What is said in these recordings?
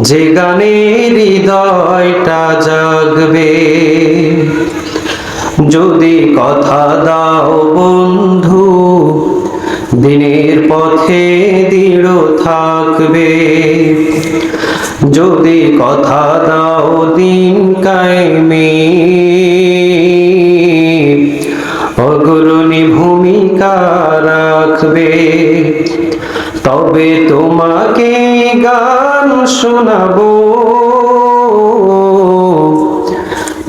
যে গানে হৃদয়টা জাগবে, যদি কথা দাও বন্ধু, দিনের পথে দৃঢ় থাকবে। যদি কথা দাও দিন কায়েমে অগ্রণী ভূমিকা রাখবে। তবে তোমাকে গান শোনাবো।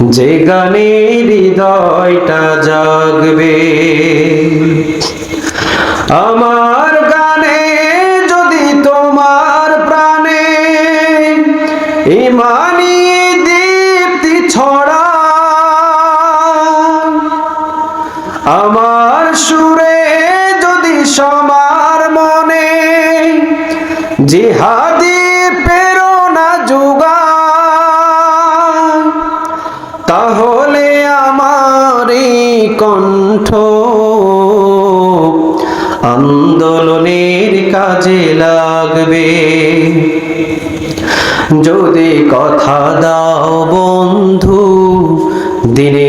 যে গানে হৃদয়টা জাগবে। আমার গানে যদি তোমার প্রাণে ইমানি আমার সুরে যদি সমার মনে জিহাদি প্রেরণা যোগা তাহলে আমার কণ্ঠ আন্দোলনের কাজে লাগবে। যদি কথা দাও বন্ধু দিনের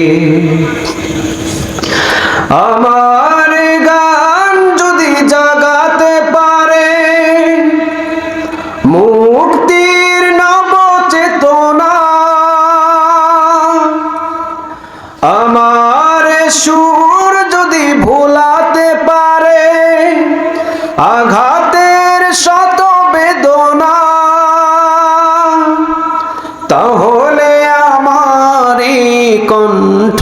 আমার গান যদি জাগাতে পারে মুক্তির নব চেতনা আমার সুর যদি ভোলাতে পারে, আঘাতের শত বেদনা। তাহলে আমার কণ্ঠ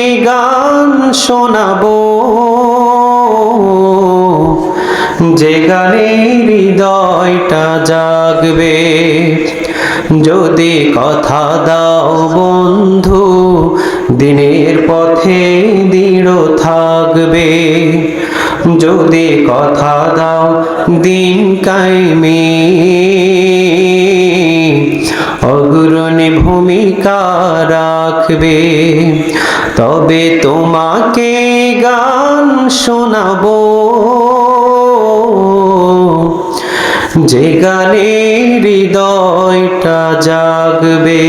শোনাবো। যে গানে হৃদয়টা জাগবে, যদি কথা দাও বন্ধু, দিনের পথে দৃঢ় থাকবে। যদি কথা দাও দিন কায়েমে, অগ্রণী ভূমিকা রাখবে। তবে তোমাকে গান শোনাবো। যে গানে হৃদয়টা জাগবে।